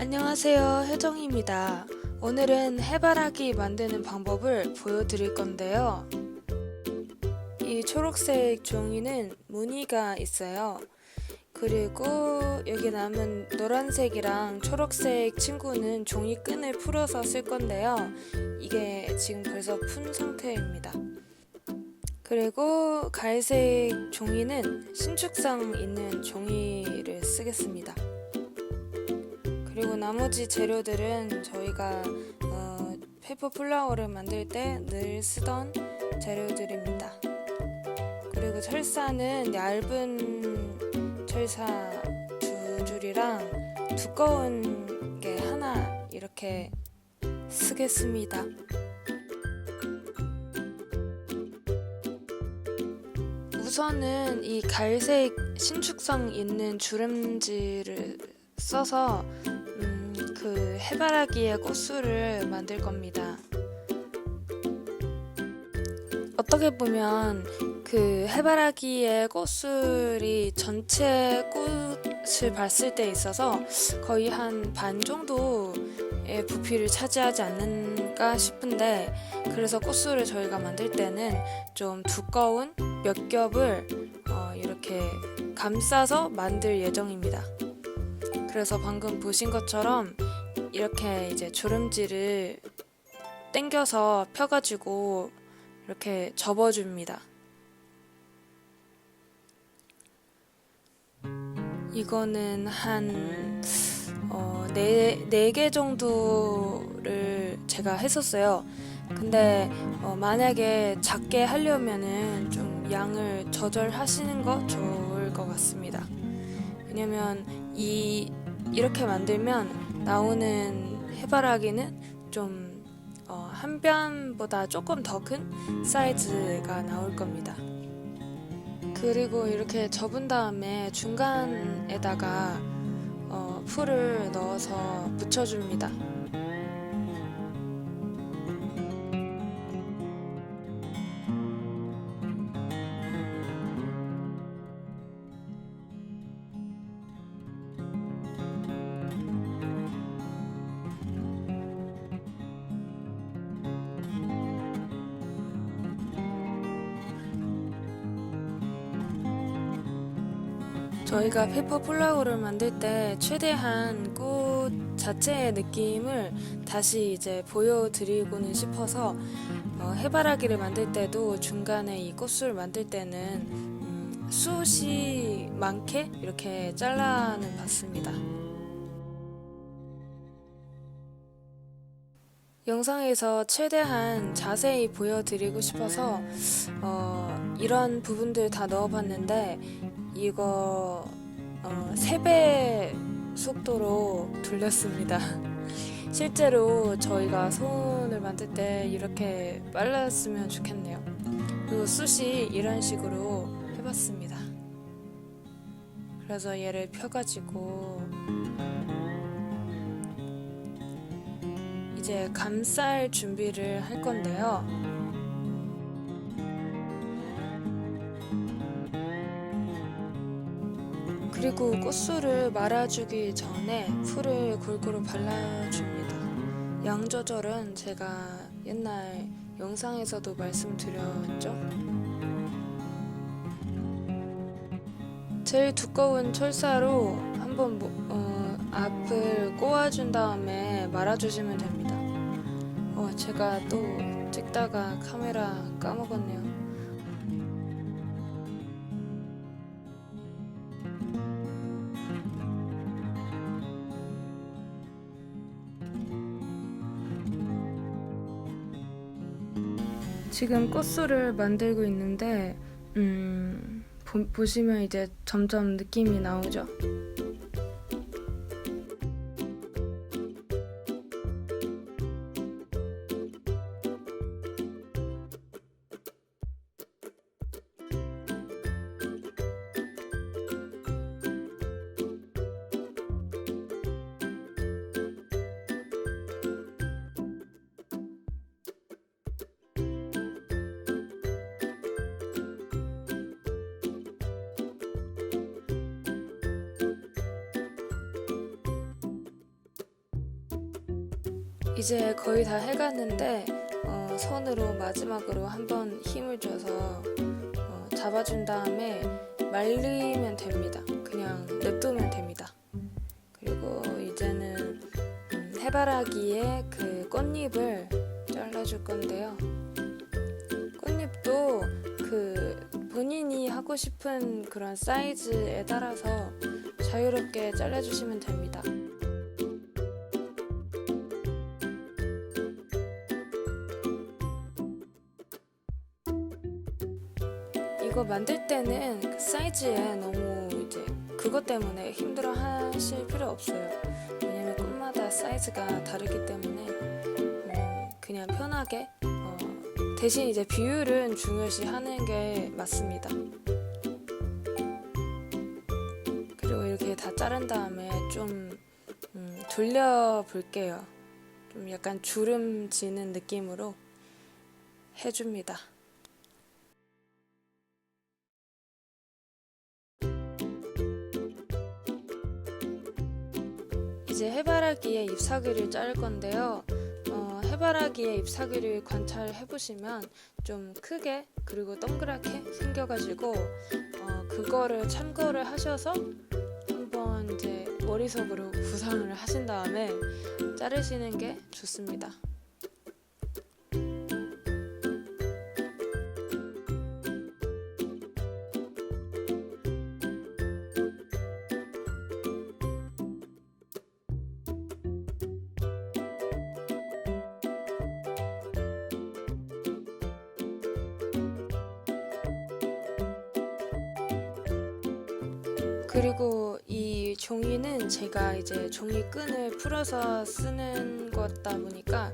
안녕하세요. 혜정입니다. 오늘은 해바라기 만드는 방법을 보여드릴 건데요. 이 초록색 종이는 무늬가 있어요. 그리고 여기 남은 노란색이랑 초록색 친구는 종이 끈을 풀어서 쓸 건데요. 이게 지금 벌써 푼 상태입니다. 그리고 갈색 종이는 신축성 있는 종이를 쓰겠습니다. 그리고 나머지 재료들은 저희가 어, 페퍼 플라워를 만들 때 늘 쓰던 재료들입니다. 그리고 철사는 얇은 철사 두 줄이랑 두꺼운 게 하나 이렇게 쓰겠습니다. 우선은 이 갈색 신축성 있는 주름지를 써서 음, 그 해바라기의 꽃술을 만들 겁니다. 어떻게 보면 그 해바라기의 꽃술이 전체 꽃을 봤을 때 있어서 거의 한 반 정도의 부피를 차지하지 않는가 싶은데 그래서 꽃술을 저희가 만들 때는 좀 두꺼운 몇 겹을 어, 이렇게 감싸서 만들 예정입니다. 그래서 방금 보신 것처럼 이렇게 이제 주름지를 당겨서 펴가지고 이렇게 접어줍니다. 이거는 한, 어, 네, 네 개 정도를 제가 했었어요. 근데, 어, 만약에 작게 하려면은 좀 양을 조절하시는 거 좋을 것 같습니다. 왜냐면 이, 이렇게 만들면 나오는 해바라기는 좀, 어, 한 변보다 조금 더 큰 사이즈가 나올 겁니다. 그리고 이렇게 접은 다음에 중간에다가 어, 풀을 넣어서 붙여줍니다. 저희가 페퍼 플라워를 만들 때 최대한 꽃 자체의 느낌을 다시 이제 보여드리고는 싶어서 어, 해바라기를 만들 때도 중간에 이 꽃을 만들 때는 음, 숱이 많게 이렇게 잘라는 봤습니다. 영상에서 최대한 자세히 보여드리고 싶어서 어, 이런 부분들 다 넣어봤는데 이거 어, 3배 속도로 돌렸습니다. 실제로 저희가 손을 만들 때 이렇게 빨랐으면 좋겠네요. 그리고 숱이 이런 식으로 해봤습니다. 그래서 얘를 펴가지고 이제 감쌀 준비를 할 건데요. 그리고 꽃술을 말아주기 전에 풀을 골고루 발라줍니다. 양 조절은 제가 옛날 영상에서도 말씀드렸죠. 제일 두꺼운 철사로 한번 모- 어, 앞을 꼬아준 다음에 말아주시면 됩니다. 어, 제가 또 찍다가 카메라 까먹었네요. 지금 꽃술을 만들고 있는데 음, 보, 보시면 이제 점점 느낌이 나오죠. 이제 거의 다 해갔는데 어, 손으로 마지막으로 한번 힘을 줘서 어, 잡아준 다음에 말리면 됩니다. 그냥 냅두면 됩니다. 그리고 이제는 음, 해바라기에 그 꽃잎을 잘라줄 건데요. 꽃잎도 그 본인이 하고 싶은 그런 사이즈에 따라서 자유롭게 잘라주시면 됩니다. 이거 만들 때는 그 사이즈에 너무 이제 그것 때문에 힘들어 하실 필요 없어요. 왜냐면 꽃마다 사이즈가 다르기 때문에 음, 그냥 편하게 어, 대신 이제 비율은 중요시 하는 게 맞습니다. 그리고 이렇게 다 자른 다음에 좀 음, 돌려 볼게요. 좀 약간 주름 지는 느낌으로 해줍니다. 이제 해바라기의 잎사귀를 자를 건데요. 어, 해바라기의 잎사귀를 관찰해 보시면 좀 크게 그리고 동그랗게 생겨가지고 어, 그거를 참고를 하셔서 한번 이제 머릿속으로 구상을 하신 다음에 자르시는 게 좋습니다. 그리고 이 종이는 제가 이제 종이 끈을 풀어서 쓰는 거다 보니까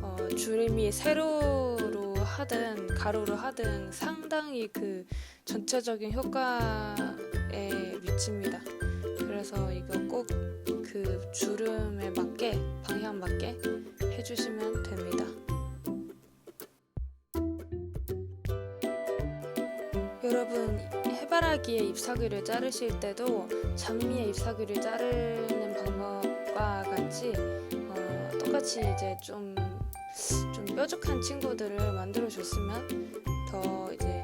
어, 주름이 세로로 하든 가로로 하든 상당히 그 전체적인 효과에 미칩니다. 그래서 이거 꼭 그 주름에 맞게 방향 맞게 해주시면 됩니다. 해바라기의 잎사귀를 자르실 때도 장미의 잎사귀를 자르는 방법과 같이 어, 똑같이 이제 좀, 좀 뾰족한 친구들을 만들어 줬으면 더 이제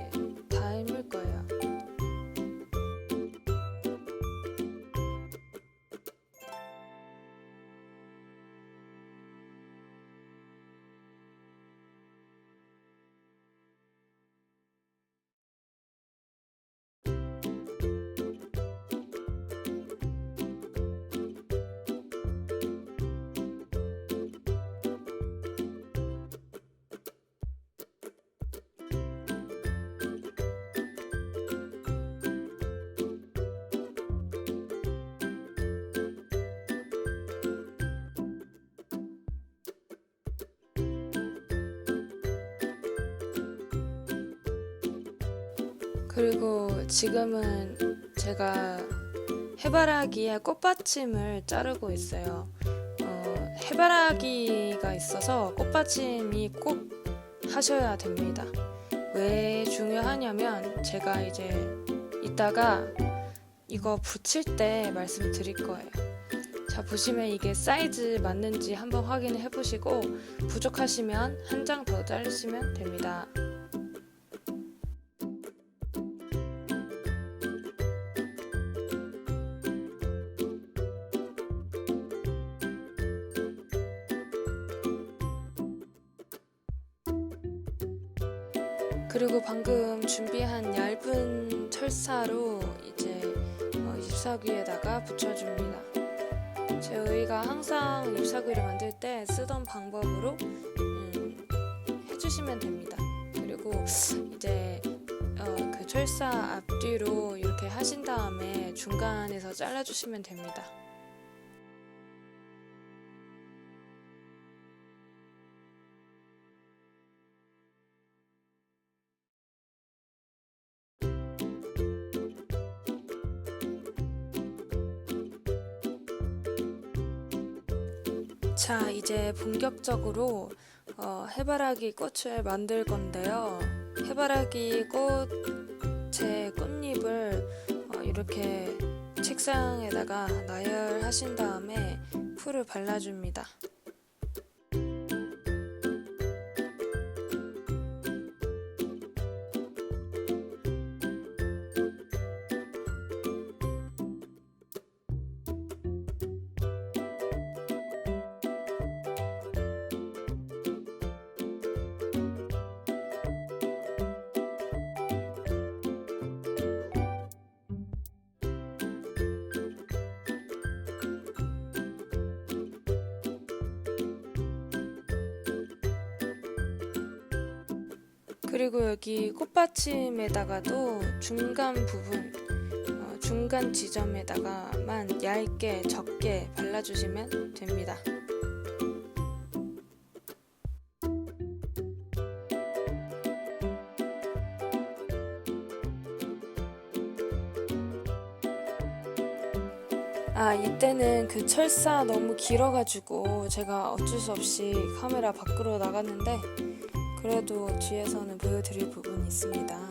그리고 지금은 제가 해바라기의 꽃받침을 자르고 있어요. 어, 해바라기가 있어서 꽃받침이 꼭 하셔야 됩니다. 왜 중요하냐면 제가 이제 이따가 이거 붙일 때 말씀드릴 거예요. 자, 보시면 이게 사이즈 맞는지 한번 확인해 보시고 부족하시면 한 장 더 자르시면 됩니다. 그리고 방금 준비한 얇은 철사로 이제 어, 잎사귀에다가 붙여줍니다. 저희가 항상 잎사귀를 만들 때 쓰던 방법으로 음, 해주시면 됩니다. 그리고 이제 어, 그 철사 앞뒤로 이렇게 하신 다음에 중간에서 잘라주시면 됩니다. 자, 이제 본격적으로 어, 해바라기 꽃을 만들 건데요. 해바라기 꽃의 꽃잎을 어, 이렇게 책상에다가 나열하신 다음에 풀을 발라줍니다. 그리고 여기 꽃받침에다가도 중간 부분, 어, 중간 지점에다가만 얇게 적게 발라주시면 됩니다. 아, 이때는 그 철사 너무 길어가지고 제가 어쩔 수 없이 카메라 밖으로 나갔는데 그래도 뒤에서는 보여드릴 부분이 있습니다.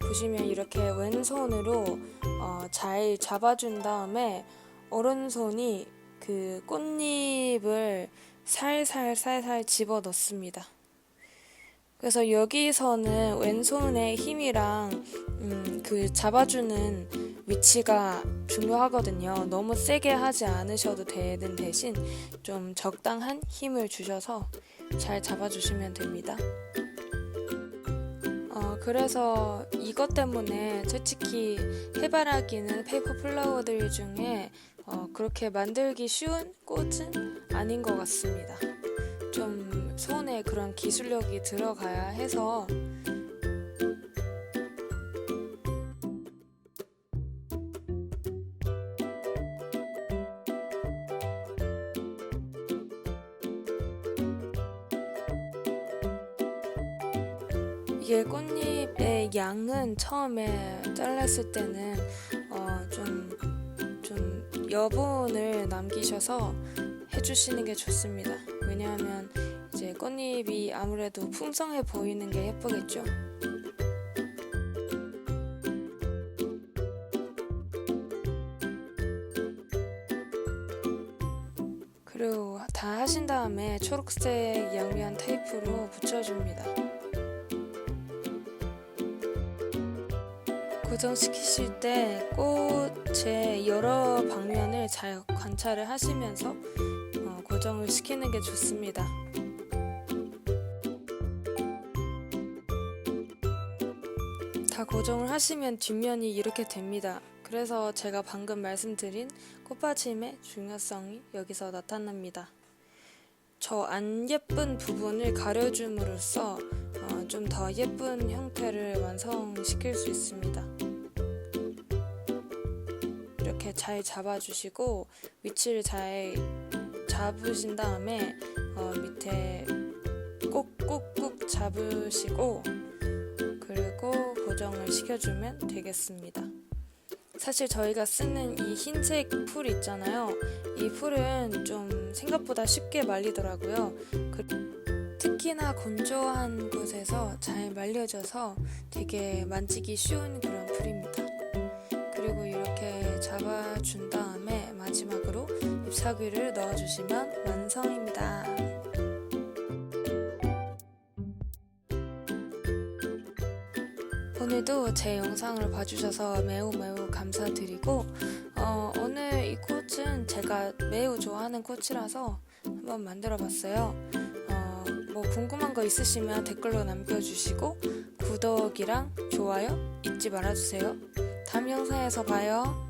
보시면 이렇게 왼손으로 어, 잘 잡아준 다음에 오른손이 그 꽃잎을 살살 살살 집어 넣습니다. 그래서 여기서는 왼손의 힘이랑 음, 그 잡아주는 위치가 중요하거든요. 너무 세게 하지 않으셔도 되는 대신 좀 적당한 힘을 주셔서 잘 잡아주시면 됩니다. 어, 그래서 이것 때문에 솔직히 해바라기는 페이퍼 플라워들 중에 어, 그렇게 만들기 쉬운 꽃은 아닌 것 같습니다. 좀 손에 그런 기술력이 들어가야 해서 이게 꽃잎의 양은 처음에 잘랐을 때는 어, 좀, 좀 여분을 남기셔서 해주시는 게 좋습니다. 왜냐하면 이제 꽃잎이 아무래도 풍성해 보이는 게 예쁘겠죠. 그리고 다 하신 다음에 초록색 양면 테이프로 붙여줍니다. 고정시키실 때 꽃의 여러 방면을 잘 관찰을 하시면서 어, 고정을 시키는 게 좋습니다. 다 고정을 하시면 뒷면이 이렇게 됩니다. 그래서 제가 방금 말씀드린 꽃받침의 중요성이 여기서 나타납니다. 저 안 예쁜 부분을 가려줌으로써 어, 좀더 예쁜 형태를 완성시킬 수 있습니다. 이렇게 잘 잡아주시고 위치를 잘 잡으신 다음에 어, 밑에 꼭꼭꼭 잡으시고 그리고 고정을 시켜주면 되겠습니다. 사실 저희가 쓰는 이 흰색 풀 있잖아요. 이 풀은 좀 생각보다 쉽게 말리더라고요. 그- 특히나 건조한 곳에서 잘 말려져서 되게 만지기 쉬운 그런 풀입니다. 잡아준 다음에 마지막으로 잎사귀를 넣어주시면 완성입니다. 오늘도 제 영상을 봐주셔서 매우 매우 감사드리고 어, 오늘 이 꽃은 제가 매우 좋아하는 꽃이라서 한번 만들어봤어요. 어, 뭐 궁금한 거 있으시면 댓글로 남겨주시고 구독이랑 좋아요 잊지 말아주세요. 다음 영상에서 봐요.